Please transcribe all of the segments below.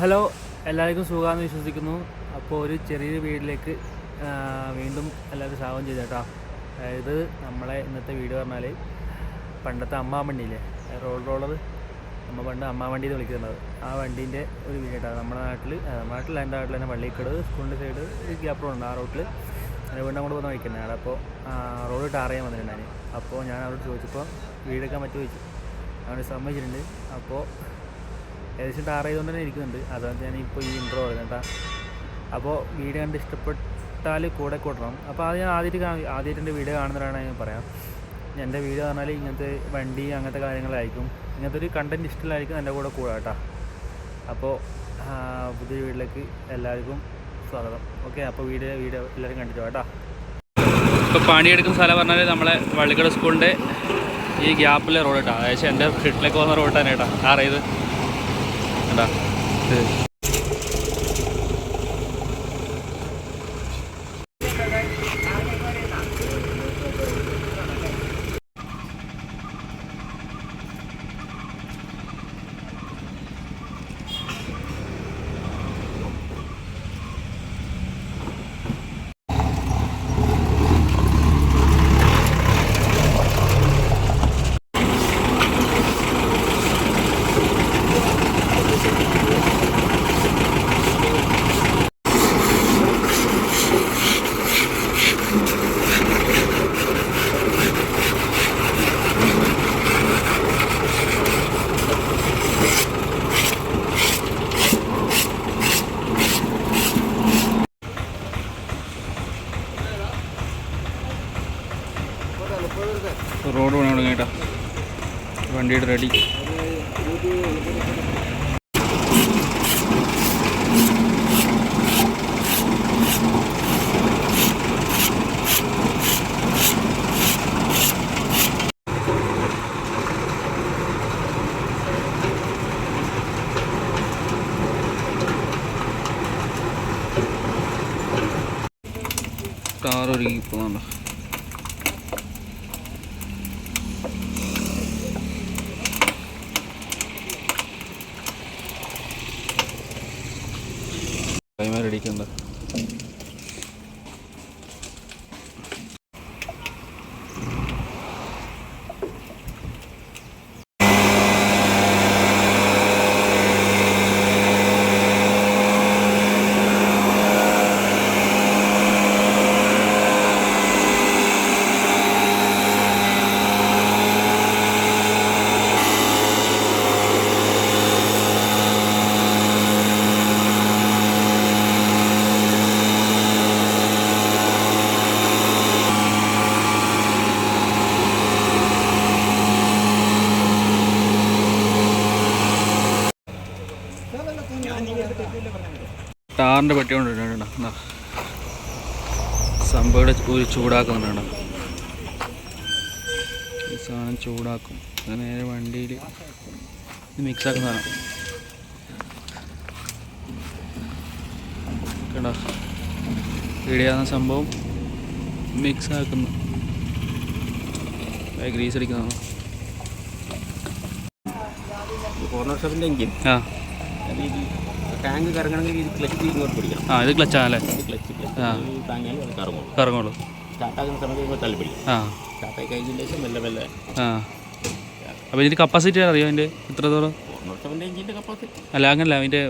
Hello എല്ലാവർക്കും സുഖമാണെന്ന് വിശ്വസിക്കുന്നു. അപ്പോൾ ഒരു ചെറിയൊരു വീട്ടിലേക്ക് വീണ്ടും എല്ലാവരും സ്വാഗതം ചെയ്തു കേട്ടോ അതായത് നമ്മളെ ഇന്നത്തെ വീഡിയോ പറഞ്ഞാൽ പണ്ടത്തെ അമ്മാ വണ്ടിയില്ലേ റോഡ് റോളർ നമ്മൾ പണ്ട് അമ്മാ വണ്ടി എന്ന് വിളിക്കുന്നത്. ആ വണ്ടീന്റെ ഒരു വീഡിയോ കേട്ടോ നമ്മുടെ നാട്ടിൽ നാട്ടിൽ എന്റെ നാട്ടിൽ തന്നെ വള്ളിക്കട് സ്കൂളിന്റെ സൈഡ് ഗ്യാപ്പ് റോഡ് ഉണ്ട് ആ റോട്ടിൽ അതിന് വീണ്ടും അങ്ങോട്ട് പോകുന്ന വയ്ക്കുന്നത് അവിടെ അപ്പോൾ റോഡ് ടാർ ചെയ്യാൻ വന്നിട്ടുണ്ടായിരുന്നു അപ്പോൾ ഞാൻ അവരോട് ചോദിച്ചപ്പോൾ വീടെടുക്കാൻ പറ്റുമോ ചോദിച്ചു. അവിടെ സമ്മതിച്ചിട്ടുണ്ട്. അപ്പോൾ ഏകദേശം ടാർ ചെയ്തുകൊണ്ട് തന്നെ ഇരിക്കുന്നുണ്ട്. അതാണ് ഞാൻ ഇപ്പോൾ ഈ ഇൻട്രോ പറയുന്നത് കേട്ടോ. അപ്പോൾ വീഡിയോ കണ്ട് ഇഷ്ടപ്പെട്ടാൽ കൂടെ കൂട്ടണം. അപ്പോൾ അത് ഞാൻ ആദ്യമായിട്ട് ആദ്യമായിട്ട് എന്റെ വീഡിയോ കാണുന്നവരാണ് ഞാൻ പറയാം. എന്റെ വീഡിയോ പറഞ്ഞാൽ ഇങ്ങനത്തെ വണ്ടി അങ്ങനത്തെ കാര്യങ്ങളായിരിക്കും. ഇങ്ങനത്തെ ഒരു കണ്ടന്റ് ഇഷ്ടമായിരിക്കും എന്റെ കൂടെ കൂടാ കേട്ടോ. അപ്പോൾ പുതിയ വീട്ടിലേക്ക് എല്ലാവർക്കും സ്വാഗതം. ഓക്കെ അപ്പോൾ വീഡിയോ വീഡിയോ എല്ലാവരും കണ്ടിട്ട് കേട്ടോ. ഇപ്പോൾ പണിയെടുക്കുന്ന സ്ഥലം പറഞ്ഞാൽ നമ്മളെ വള്ളിക്കട സ്കൂളിന്റെ ഈ ഗ്യാപ്പിലെ റോഡ് കേട്ടോ. അതായത് എന്റെ വീട്ടിലേക്ക് പോകുന്ന റോഡ് തന്നെ കേട്ടോ. ആറേത് കണ്ടാ ഇത് റോഡ് പണി തുടങ്ങി കേട്ടോ വണ്ടിയുടെ റെഡി. കാർ ഒരുങ്ങി ടാറിന്റെ പെട്ടി കൊണ്ട് എന്താ സംഭവം ഒരു ചൂടാക്കുന്നുണ്ട് ഈ സാധനം ചൂടാക്കും. അത് നേരെ വണ്ടിയിൽ മിക്സ് ആക്കുന്നതാണ് കേട്ടോ ഇടിയാകുന്ന സംഭവം മിക്സ് ആക്കുന്നു. ഗ്രീസ് അടിക്കുന്നതാണ് കോർണർ ഷോപ്പിന്റെ എങ്കിൽ ആ. ടാങ്ക് കറങ്ങണമെങ്കിൽ ഇത് ക്ലച്ച് ഇങ്ങോട്ട് പിടിക്കണം. ആ ഇത് ക്ലച്ച് ക്ലച്ച് ആ. താങ്ങിയാൽ അത് കറങ്ങുള്ളൂ. കറങ്ങുള്ളൂ. സ്റ്റാർട്ടാകുന്ന സമയത്ത് ഇങ്ങോട്ട് തള്ളി പിടിക്കും ആ സ്റ്റാർട്ടായി കഴിഞ്ഞതിന് ശേഷം മെല്ലെ മെല്ലെ ആ. അപ്പോൾ ഇതിന്റെ കപ്പാസിറ്റി അറിയോ അതിന്റെ എത്ര ദൂരം കോർണർ ഷോപ്പിന്റെ എഞ്ചിന്റെ കപ്പാസിറ്റി അല്ല അങ്ങനല്ല അതിന്റെ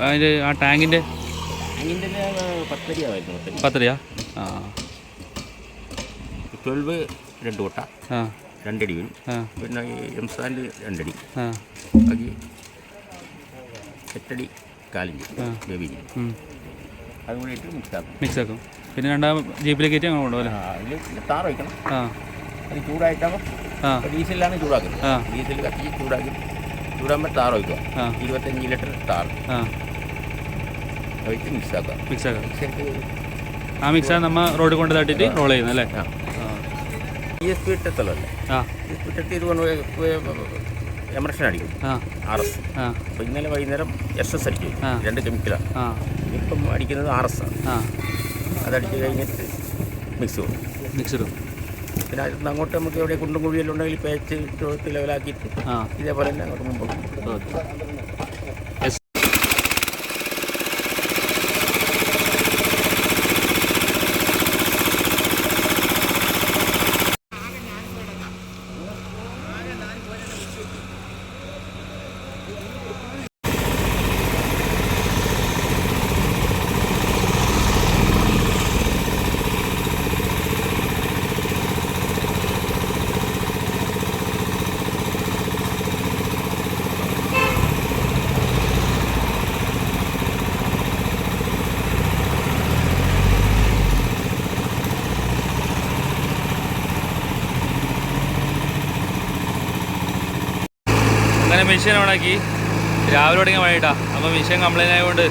അതിന്റെ ആ ടാങ്കിന്റെ ടാങ്കിന്റെ പത്തരിയായിരുന്നു പത്തരി പത്തരയാ ആ. ട്വൽവ് രണ്ട് കൊട്ട. ആ. രണ്ടടി വരും പിന്നെ ഈ എംസാൻഡ് രണ്ടടി. ആ. ബാക്കി എട്ടടി കാലിഞ്ച് ആ. ബേബി ഉം. അതും കൂടി ഇട്ട് മിക്സ് ആക്കും. മിക്സ് ആക്കും. പിന്നെ രണ്ടാം ജീപ്പിലേക്ക് കയറ്റി അങ്ങനെ കൊണ്ടുപോകല്ലേ ആ, അതിൽ താറ് വയ്ക്കണം ആ. അത് ചൂടായിട്ടാകും. ആ. ഡീസലിലാണ് ചൂടാക്കുന്നത്. ആ. ഡീസൽ കത്തി ചൂടാക്കി ചൂടാകുമ്പോൾ താറ് വയ്ക്കുക ആ. ഇരുപത്തഞ്ച് ലിറ്റർ താറ് ആ. ഒഴിച്ച് മിക്സ് ആക്കുക. മിക്സ് ആക്കുക ആ മിക്സ് നമ്മൾ റോഡിൽ കൊണ്ട് തട്ടിയിട്ട് റോൾ ചെയ്യുന്നത് അല്ലേ? ഇ എസ് പി ഇട്ടത്തല്ലേ ആ. ഇ എസ് പി ഇത് കൊണ്ട് എമർഷൻ അടിക്കും ആർ എസ്. ആ. അപ്പോൾ ഇന്നലെ വൈകുന്നേരം എസ് എസ് അടിക്കും. രണ്ട് കെമിക്കലാണ് ആ. ഇപ്പം അടിക്കുന്നത് ആർ എസ് ആണ്. അതടിച്ച് കഴിഞ്ഞിട്ട് മിക്സ് കൊടുക്കും മിക്സഡ് പിന്നെ അതിൽ നിന്ന് അങ്ങോട്ട് നമുക്ക് എവിടെ കുണ്ടും കുഴിയെല്ലാം ഉണ്ടെങ്കിൽ പേച്ച് ലെവലാക്കിയിട്ട് ഇതേപോലെ തന്നെ അങ്ങോട്ട് മുമ്പോട്ട് ഓക്കെ മിഷൻ ഓണാക്കി രാവിലെ തുടങ്ങിയ മഴയിട്ടാ അപ്പോൾ മിഷൻ കംപ്ലൈന്റ് ആയതുകൊണ്ട്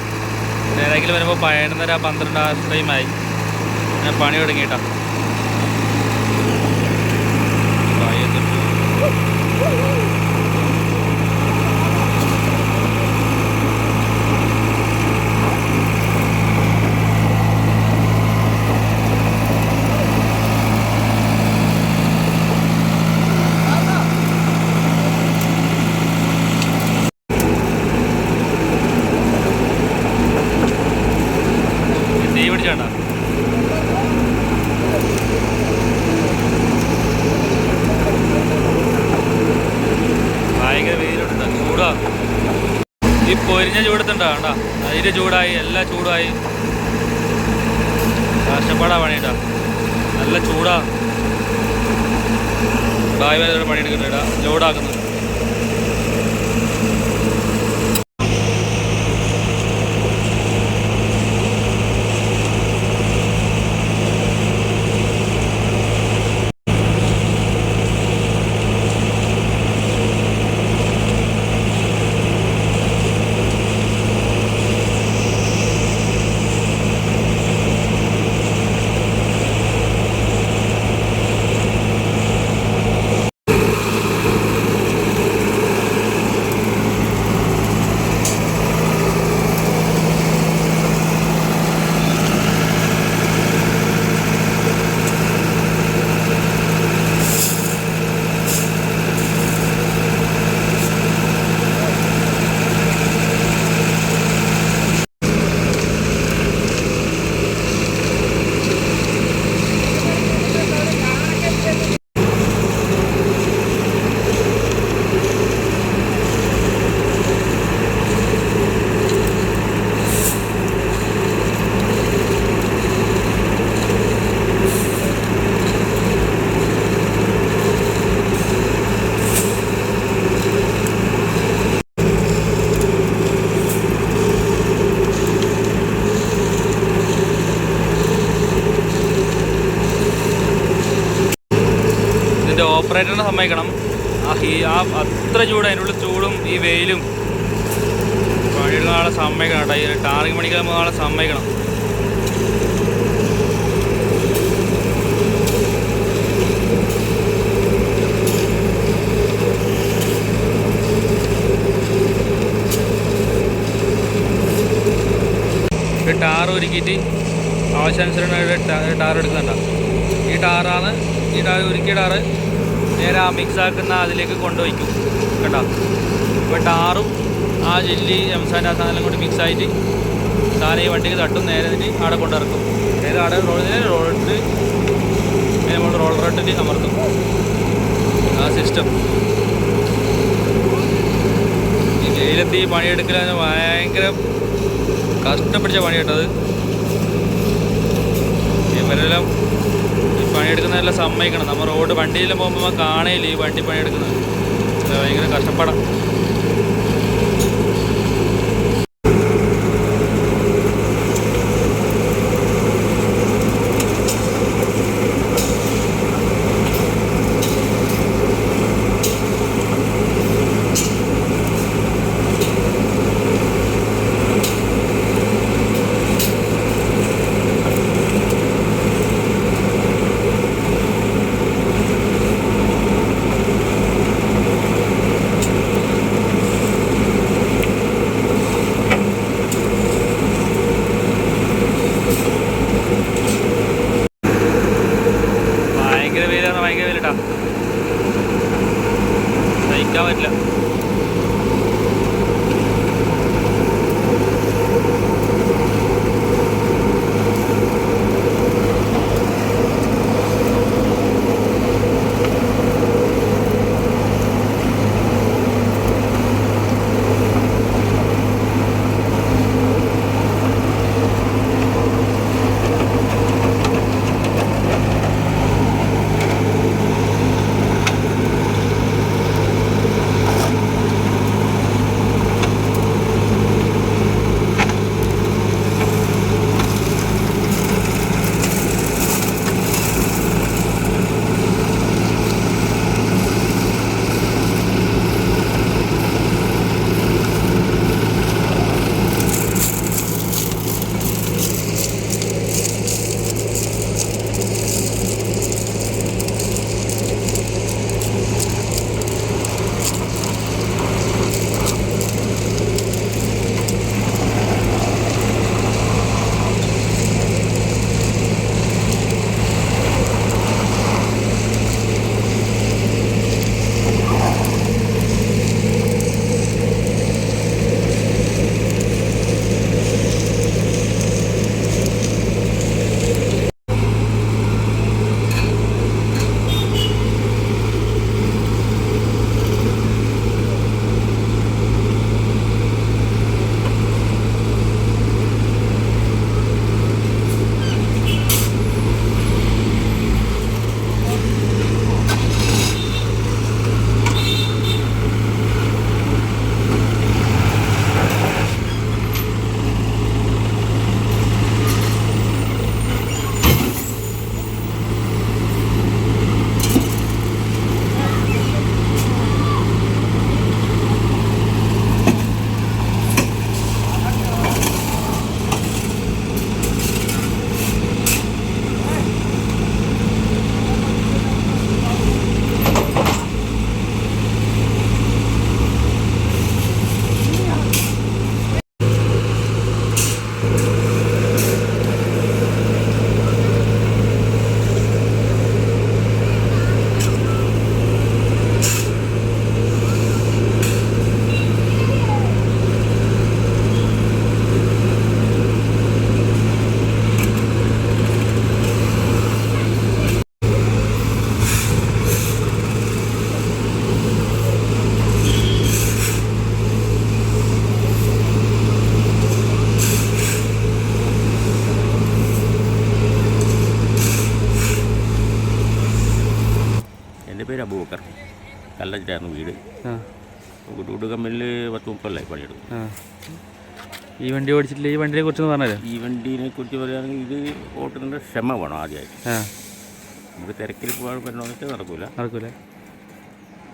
നേരെങ്കിലും വരുമ്പോൾ പതിനൊന്നര പന്ത്രണ്ട് ആ ടൈമായി ഞാൻ പണി തുടങ്ങിയിട്ടാ. പൊരിഞ്ഞ ചൂടത്തുണ്ടോ കണ്ടോ? അതിന്റെ ചൂടായി എല്ലാ ചൂടായി. കഷ്ടപ്പാടാ പണിയിട്ടാ നല്ല ചൂടാ. വരെ പണിയെടുക്കുന്നുണ്ടാ ലോഡാക്കുന്നു ഇതിന്റെ ഓപ്പറേറ്ററിനെ സമ്മതിക്കണം. ആ ഹീ ആ അത്ര ചൂട് അതിനുള്ള ചൂടും ഈ വെയിലും. പണിയെടുക്കുന്ന ആളെ സമ്മതിക്കണം കേട്ടോ. ഈ ടാറിങ് പണിക്കാൻ ആളെ സമ്മതിക്കണം. ടാർ ഒരുക്കിയിട്ട് ആവശ്യാനുസരണം ടാർ എടുക്കുന്നുണ്ടോ. ഈ ടാറാണ് ഈ ടാർ ഒരുക്കിയ ടാറ് നേരെ ആ മിക്സ് ആക്കുന്ന അതിലേക്ക് കൊണ്ടുവയ്ക്കും. കേട്ടോ? ഇപ്പോൾ ടാറും ആ ജെല്ലി എംസാന്റെ ആ സാധനം കൂടി മിക്സ് ആയിട്ട് സാധനം ഈ വണ്ടിക്ക് തട്ടും നേരെ ഇതിന് അവിടെ കൊണ്ടിറക്കും നേരെ അവിടെ റോൾ റോഡിട്ട് നമ്മൾ റോളർ ഇട്ടിട്ട് അമർത്തും. ആ സിസ്റ്റം ഈ ജയിലെത്തി പണിയെടുക്കലാണ് ഭയങ്കര കഷ്ടപ്പെടിച്ച പണി കേട്ടത് ഇവരെല്ലാം ഈ പണിയെടുക്കുന്നതെല്ലാം സമ്മതിക്കണം. നമ്മൾ റോഡ് വണ്ടിയിൽ പോകുമ്പോൾ കാണേയില്ല ഈ വണ്ടി പണിയെടുക്കുന്നത്. ഭയങ്കര കഷ്ടപ്പാടാണ് കുട്ടുകുട്ട് കമ്പനിയിൽ പത്ത് മുപ്പതല്ലേ പണിയെടുക്കും ഈ വണ്ടി ഓടിച്ചിട്ടില്ല? ഈ വണ്ടിയെ കുറിച്ച് പറഞ്ഞാലും? ഈ വണ്ടിനെ കുറിച്ച് പറയുകയാണെങ്കിൽ ഇത് ഓട്ടുന്നതിന്റെ ക്ഷമ വേണം ആദ്യമായിട്ട്. നമുക്ക് തിരക്കിൽ പോകാൻ പറ്റണമെന്ന് വെച്ചാൽ നടക്കില്ല നടക്കൂലേ.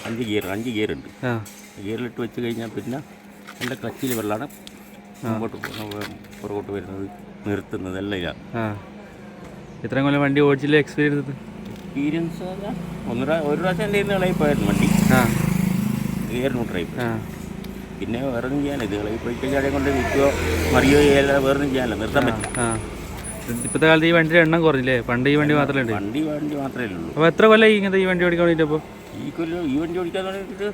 അഞ്ച് ഗിയർ അഞ്ച് ഗിയർ ഉണ്ട് ഗിയറിലിട്ട് വെച്ച് കഴിഞ്ഞാൽ പിന്നെ എന്റെ ക്ലച്ചിൽ വെള്ളമാണ് മുമ്പോട്ട് പുറകോട്ട് വരുന്നത് നിർത്തുന്നത് എല്ലാം ഇല്ല എത്ര ഇത്രയും കൊല്ലം വണ്ടി ഓടിച്ചില്ല? എക്സ്പീരിയൻസ് എക്സ്പീരിയൻസ് ഒന്നര ഒരു പ്രാവശ്യം എന്റെ ഇന്ന് ഇളകിപ്പോയായിരുന്നു വണ്ടി. ആ. ന്യൂട്രായി ആ. പിന്നെ വേറെ ഒന്നും ചെയ്യാനില്ല. ഇതുകളെ പോയിട്ട് ചാടിയെ കൊണ്ട് വിൽക്കുകയോ മറിയോ ചെയ്യാല്ല വേറെ ഒന്നും ചെയ്യാനില്ല. നിർത്താൻ പറ്റില്ല. ഇപ്പോഴത്തെ കാലത്ത് ഈ വണ്ടിയുടെ എണ്ണം കുറഞ്ഞില്ലേ? പണ്ട് ഈ വണ്ടി മാത്രമേ ഉണ്ട് വണ്ടി വണ്ടി മാത്രമേ ഉള്ളൂ. അപ്പോൾ എത്ര കൊല്ലം ഇങ്ങനത്തെ ഈ വണ്ടി ഓടിക്കാൻ വേണ്ടിയിട്ട് അപ്പോൾ ഈ കൊല്ലം ഈ വണ്ടി ഓടിക്കാൻ വേണ്ടിയിട്ട്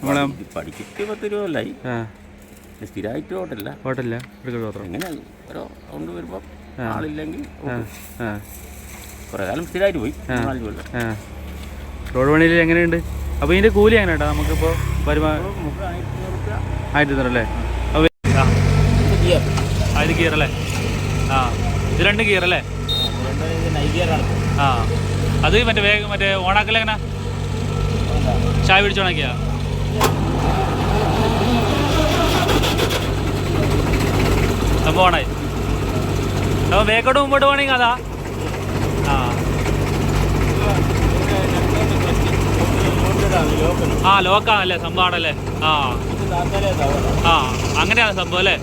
നമ്മളെ പഠിച്ചിട്ട് പത്ത് രൂപ അല്ലായി ആ സ്ഥിരമായിട്ട് ഓട്ടല്ല. മാത്രം. എങ്ങനെ ഓരോ കൊണ്ട് വരുമ്പോൾ ആളില്ലെങ്കിൽ കുറേ കാലം സ്ഥിരമായിട്ട് പോയി. റോഡ് പണിയിൽ എങ്ങനെയുണ്ട്? അപ്പോൾ ഇതിന്റെ കൂലി എങ്ങനെ കേട്ടോ നമുക്കിപ്പോൾ വരുമാനം ആയിരത്തി ഗിയർ ആ. ഇത് ഗിയർ അല്ലേ? ആ. ഇത് രണ്ട് ഗിയർ അല്ലേ? ആ. അത് മറ്റേ വേഗം മറ്റേ ഓണാക്കല എങ്ങനെ? ചായ പിടിച്ച് ഓണാക്കിയാ? സംഭവം ഓണായി. അപ്പോൾ വേഗോട്ട് മുമ്പോട്ട് പോകണമെങ്കിൽ അതാ ആ ആ ലോക്കാണല്ലേ സംഭവമാണല്ലേ? ആ. ആ അങ്ങനെയാണ് സംഭവം അല്ലേ?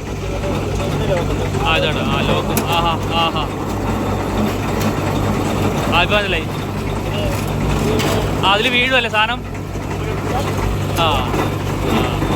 ആ ഇതാണ് ആ ലോക്ക്. ആഹാ ആഹാ. ആ ഇപ്പം മനസ്സിലായി. ആ അതിൽ വീഴുമല്ലേ സാധനം? ആ ആ.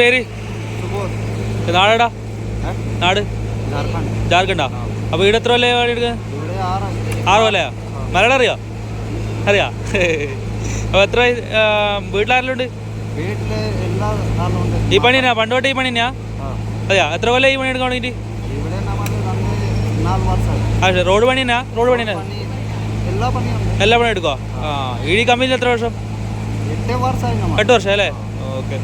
പേര്? നാടെടാ? നാട്? ജാർഖണ്ഡാ. അപ്പോൾ ഇവിടെ എത്ര കൊല്ലേ ആറ് കൊല്ലയാ. മലയാളം അറിയോ? അറിയാ? അപ്പോൾ എത്ര വീട്ടിലാരെല്ലാം ഉണ്ട്. ഈ പണി തന്നെയാ പണ്ട് തൊട്ട് ഈ പണി തന്നെയാ? അതെയാ? എത്ര കൊല്ലം ഈ പണി എടുക്കാൻ ആ റോഡ് പണി തന്നെയാ റോഡ് പണി എല്ലാ പണിയും എടുക്കുക ഈ കമ്പനിയിൽ എത്ര വർഷം? എട്ട് വർഷം അല്ലേ? ഓക്കെ.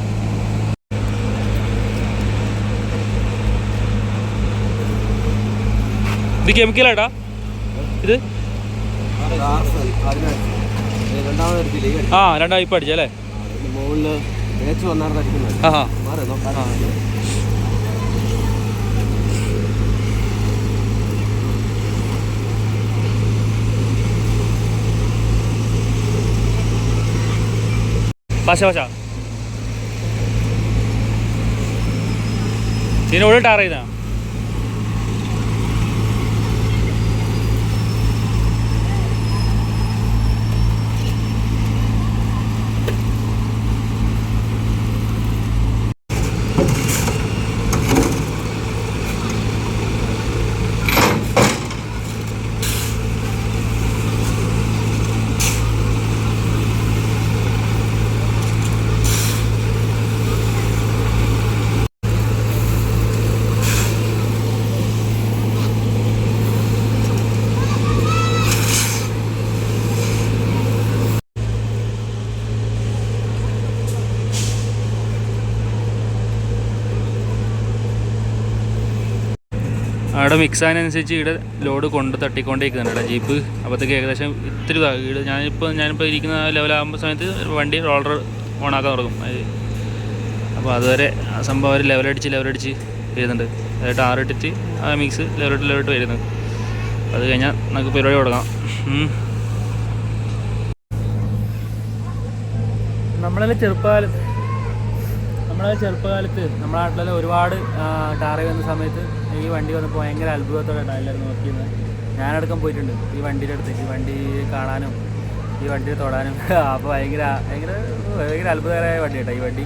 ഇത് കെമിക്കലാട്ടാ ഇത്? ആ രണ്ടാം ഇപ്പം അടിച്ചല്ലേ അല്ലേ? ആ പശ ഇതിനോട് ടാർ ചെയ്താ അവിടെ മിക്സ് ആയതിനനുസരിച്ച് ഇവിടെ ലോഡ് കൊണ്ട് തട്ടിക്കൊണ്ടിരിക്കുന്നുണ്ട് ഇവിടെ ജീപ്പ് അപ്പോഴത്തേക്ക് ഏകദേശം ഇത്തിരി ഇതാ ഇവിടെ ഞാനിപ്പോൾ ഞാനിപ്പോൾ ഇരിക്കുന്ന ലെവലാകുമ്പോൾ സമയത്ത് വണ്ടി റോളർ ഓണാക്കാൻ തുടങ്ങും. അപ്പോൾ അതുവരെ ആ സംഭവം അവർ ലെവലടിച്ച് ലെവലടിച്ച് വരുന്നുണ്ട്. അതായത് ആറിട്ടിട്ട് ആ മിക്സ് ലെവലിട്ട് ലെവലിട്ട് വരുന്നത് അത് കഴിഞ്ഞാൽ നമുക്ക് പരിപാടി തുടങ്ങാം. നമ്മളെല്ലാം ചെറുപ്പകാലം നമ്മളെ ചെറുപ്പകാലത്ത് നമ്മുടെ നാട്ടിലെ ഒരുപാട് ടാറി വന്ന സമയത്ത് ഈ വണ്ടി വന്നപ്പോൾ ഭയങ്കര അത്ഭുതത്തോടെ എല്ലാവരും നോക്കിയിരുന്നത്. ഞാനടക്കം പോയിട്ടുണ്ട്. ഈ വണ്ടിയുടെ അടുത്തേക്ക് വണ്ടി കാണാനും ഈ വണ്ടി തൊടാനും. അപ്പോൾ ഭയങ്കര ഭയങ്കര ഭയങ്കര അത്ഭുതകരമായ വണ്ടി കേട്ടോ ഈ വണ്ടി.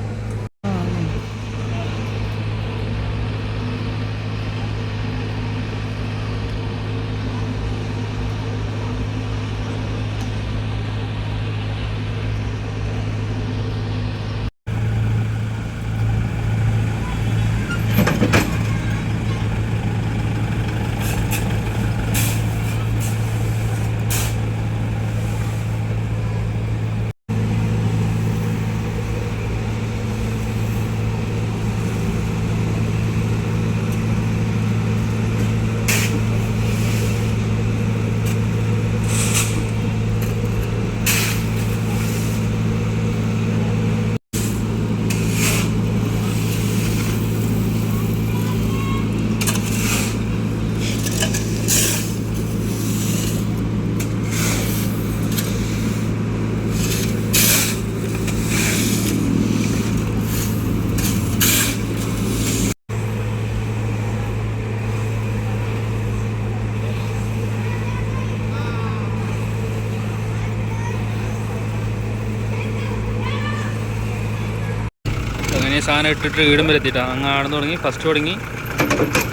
സാധനം ഇട്ടിട്ട് ഇടും എത്തിയിട്ടാണ് അങ്ങ് ആടുന്ന് തുടങ്ങി ഫസ്റ്റ് തുടങ്ങി.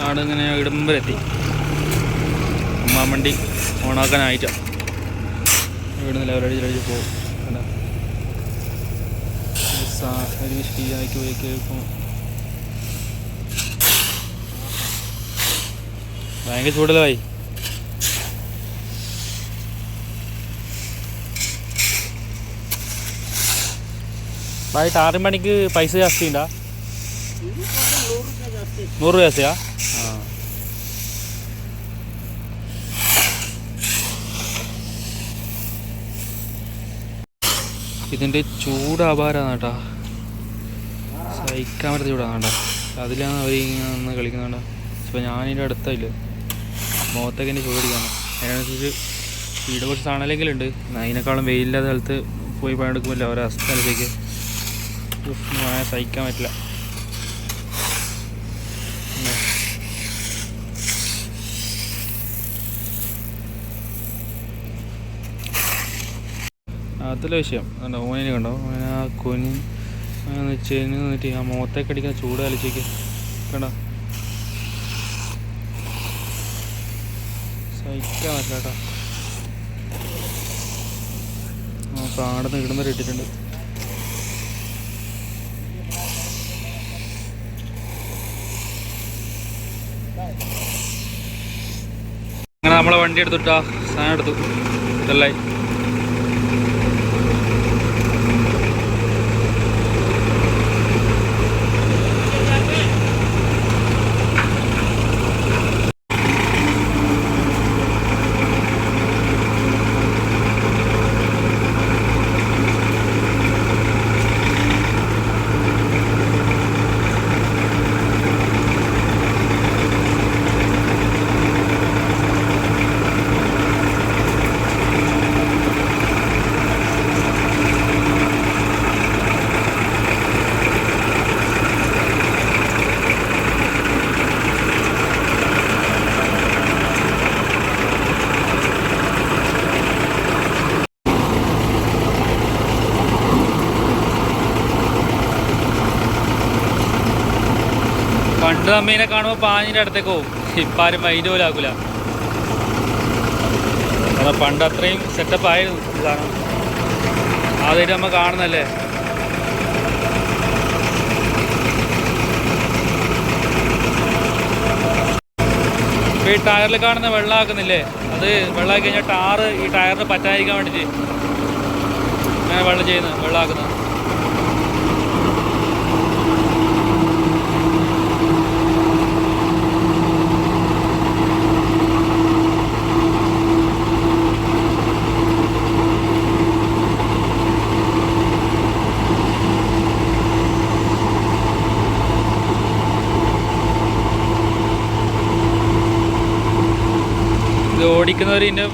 ആട് ഇങ്ങനെ ഇടും വരെ എത്തി അമ്മാൻ വണ്ടി ഓണാക്കാനായിട്ടാണ് ഇവിടുന്ന് ലെവലടി ചിലടിച്ച് പോകും ഭയങ്കര ചൂടലായി ഭായി ആറ് മണിക്ക് പൈസ ജാസ്തി ഉണ്ടാ നൂറ് രൂപ ജാസ്തിയാ? ഇതിന്റെ ചൂട് അപാരാണ് കേട്ടാ. സഹിക്കാൻ പറ്റുന്ന ചൂടാണ് കേട്ടോ. അതിലാണ് അവർ ഇങ്ങനെ നിന്ന് കളിക്കുന്നുണ്ട് ഇപ്പോൾ ഞാനിതിന്റെ അടുത്തായില്ല മുഖത്തൊക്കെ എന്റെ ചൂട് അടിക്കാണ് അതിനനുസരിച്ച് വീട് കുറച്ച് തണലെങ്കിലുണ്ട് അതിനേക്കാളും വെയിലില്ലാത്ത സ്ഥലത്ത് പോയി പണിയെടുക്കുമല്ലോ ഓരോ സ്ഥലത്തേക്ക് സഹിക്കാൻ പറ്റില്ല. അതിലെ വിഷയം. കണ്ടോ ഓനിനെ കണ്ടോ? ഓന ആ കുനി ചെന്ന് നിന്നിട്ട് ആ മുഖത്തേക്ക് അടിക്കുന്ന ചൂട് കളിച്ചേക്ക്. കണ്ടോ? സഹിക്കാൻ പറ്റില്ല കേട്ടോ. ആ പാടന്ന് ഇടുന്ന അങ്ങനെ നമ്മളെ വണ്ടി എടുത്തിട്ടാ സാധനം എടുത്തു. ഇതല്ലായി പണ്ട് അമ്മീനെ കാണുമ്പോൾ പാഞ്ഞിന്റെ അടുത്തേക്ക് പോകും ഇപ്പം ആരും മൈൻഡ് പോലും ആക്കൂല. കാരണം പണ്ട് അത്രയും സെറ്റപ്പ് ആയിരുന്നു ഇതാണ് ആദ്യമായിട്ട് നമ്മൾ കാണുന്നല്ലേ ഇപ്പം ഈ ടയറിൽ കാണുന്ന വെള്ളമാക്കുന്നില്ലേ അത് വെള്ളമാക്കി കഴിഞ്ഞാൽ ടാറ് ഈ ടയറിന് പറ്റാതിരിക്കാൻ വേണ്ടിയിട്ട് അങ്ങനെ വെള്ളം ചെയ്യുന്നത് വെള്ളമാക്കുന്നത് ഇത് ഓടിക്കുന്നവർ ഇതിന്റെ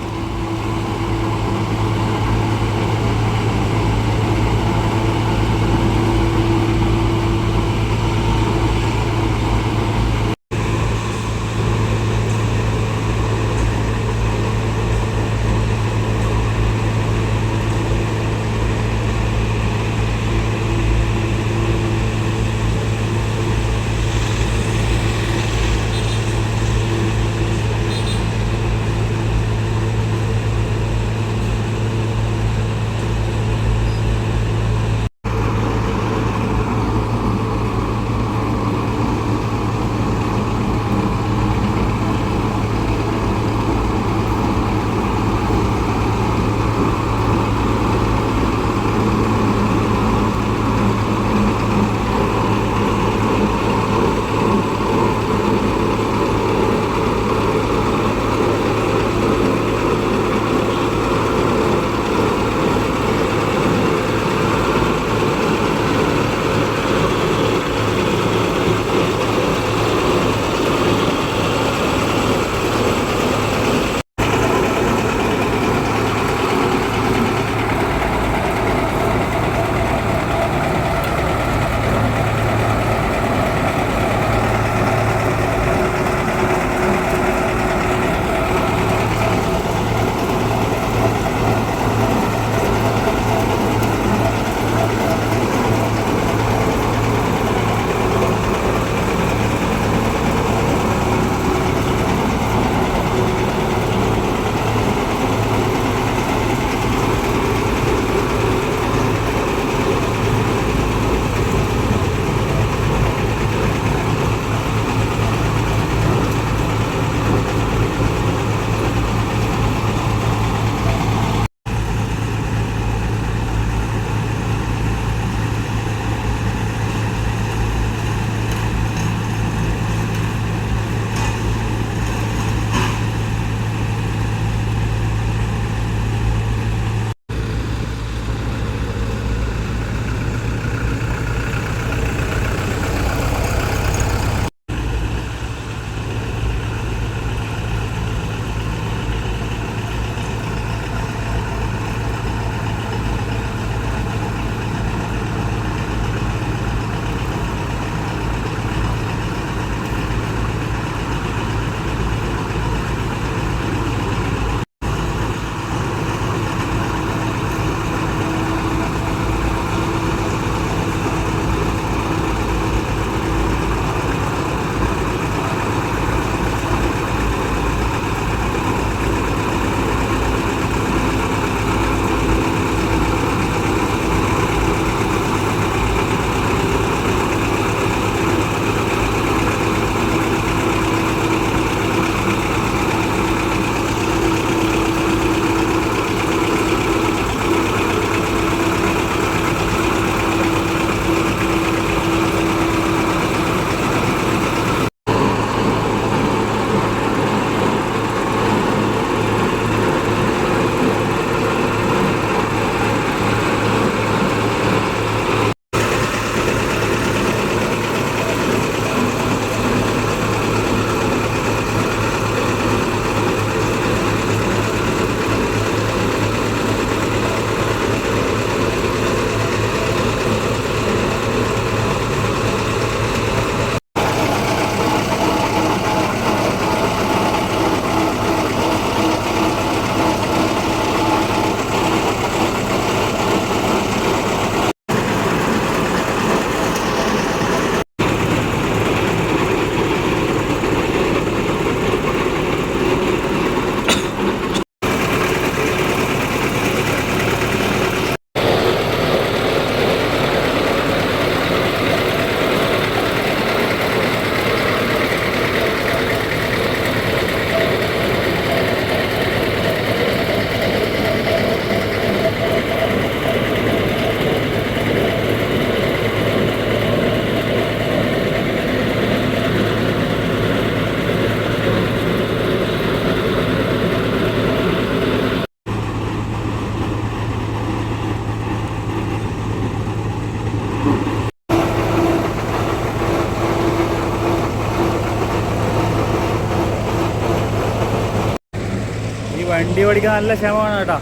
വണ്ടി ഓടിക്കാൻ നല്ല ക്ഷമ വേണം കേട്ടോ.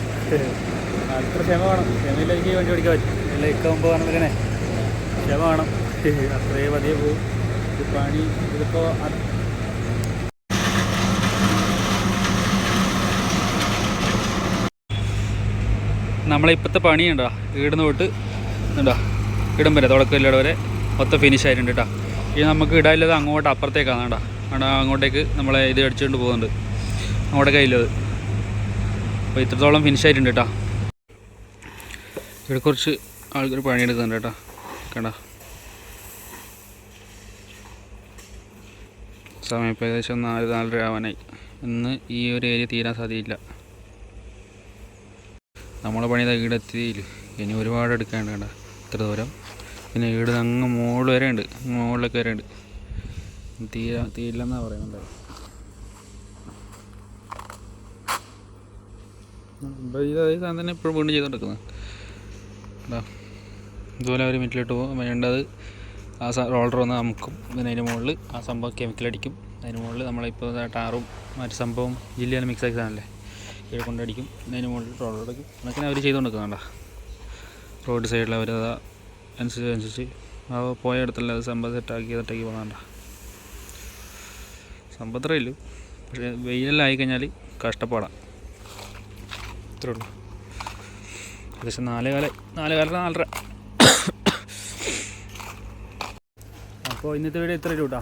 അത്ര ക്ഷമ വേണം ക്ഷമയില്ല എനിക്ക് വണ്ടി ഓടിക്കാൻ പറ്റും. എല്ലാം ഇക്കുമ്പോൾ പറഞ്ഞിങ്ങനെ ക്ഷമ വേണം അത്രയും പതിയെ പോകും പണി ഇതിപ്പോൾ നമ്മളെ ഇപ്പോഴത്തെ പണിയുണ്ടോ ഇവിടുന്ന് തൊട്ട് ഉണ്ടോ ഇടം വരെ തുടക്കമില്ലട വരെ മൊത്തം ഫിനിഷ് ആയിട്ടുണ്ട് കേട്ടോ. ഇനി നമുക്ക് ഇടാനില്ലത് അങ്ങോട്ട് അപ്പുറത്തേക്കാണ് കേട്ടോ അവിടെ അങ്ങോട്ടേക്ക് നമ്മളെ ഇത് അടിച്ചുകൊണ്ട് പോകുന്നുണ്ട്. അങ്ങോട്ടേക്ക് ഇല്ലത്. അപ്പോൾ ഇത്രത്തോളം ഫിനിഷ് ആയിട്ടുണ്ട് കേട്ടോ ഇവിടെ കുറച്ച് ആൾക്കാർ പണിയെടുക്കുന്നുണ്ട് കേട്ടോ കണ്ടോ. സമയം ഇപ്പോൾ ഏകദേശം നാല് നാലര ആവാനായി. ഇന്ന് ഈ ഒരു ഏരിയ തീരാൻ സാധ്യതയില്ല. നമ്മളെ പണി ഇവിടെ എത്തിയില്ല. ഇനി ഒരുപാട് എടുക്കാണ്ട് കണ്ട. ഇത്ര ദൂരം. പിന്നെ ഇവിടെ അങ്ങ് മുകളിൽ വരെ ഉണ്ട് മുകളിലൊക്കെ വരെ ഉണ്ട് തീരാ തീരില്ലെന്നാണ് പറയുന്നുണ്ട് ഇപ്പോൾ ഇത് അതേ സാധനം തന്നെ ഇപ്പോഴും വീണ്ടും ചെയ്തുകൊണ്ടിരിക്കുന്നത്. എന്താ ഇതുപോലെ ഒരു മിനിറ്റിലിട്ട് പോകും. വേണ്ടത് ആ റോളർ വന്ന് അമുക്കും. പിന്നെ അതിന് മുകളിൽ ആ സംഭവം കെമിക്കലടിക്കും അതിന് മുകളിൽ നമ്മളിപ്പോൾ ടാറും മറ്റു സംഭവം ജില്ലയിൽ മിക്സ് ആക്കി സാധനമല്ലേ? ഇവിടെ കൊണ്ടടിക്കും പിന്നെ അതിന് മുകളിൽ റോളർ അടിക്കും. എന്നൊക്കെ അവർ ചെയ്തുകൊണ്ടിരിക്കുന്നുണ്ട റോഡ് സൈഡിൽ അവർ അത് അനുസരിച്ച് അനുസരിച്ച് ആ പോയ ഇടത്തല്ല അത് സംഭവം സെറ്റാക്കി സെറ്റാക്കി സംഭവം അത്രയേ ഉള്ളൂ. പക്ഷേ വെയിലെല്ലാം ആയിക്കഴിഞ്ഞാൽ കഷ്ടപ്പാടാണ് ഇത്രേ ഉള്ളൂ. ഏകദേശം നാല് കാല നാല് നാലര. അപ്പോൾ ഇന്നത്തെ വീഡിയോ ഇത്ര കേട്ടോ.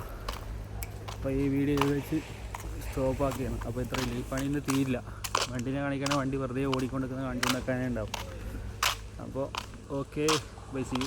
അപ്പോൾ ഈ വീഡിയോ വെച്ച് സ്റ്റോപ്പ് ആക്കിയാണ്. അപ്പോൾ ഇത്ര ഈ പണി ഇന്ന് തീരില്ല. വണ്ടിനെ കാണിക്കണ വണ്ടി വെറുതെ ഓടിക്കൊണ്ടിരിക്കുന്ന കാണിച്ചുകൊണ്ടൊക്കെ ഉണ്ടാവും അപ്പോൾ ഓക്കെ ബൈ സി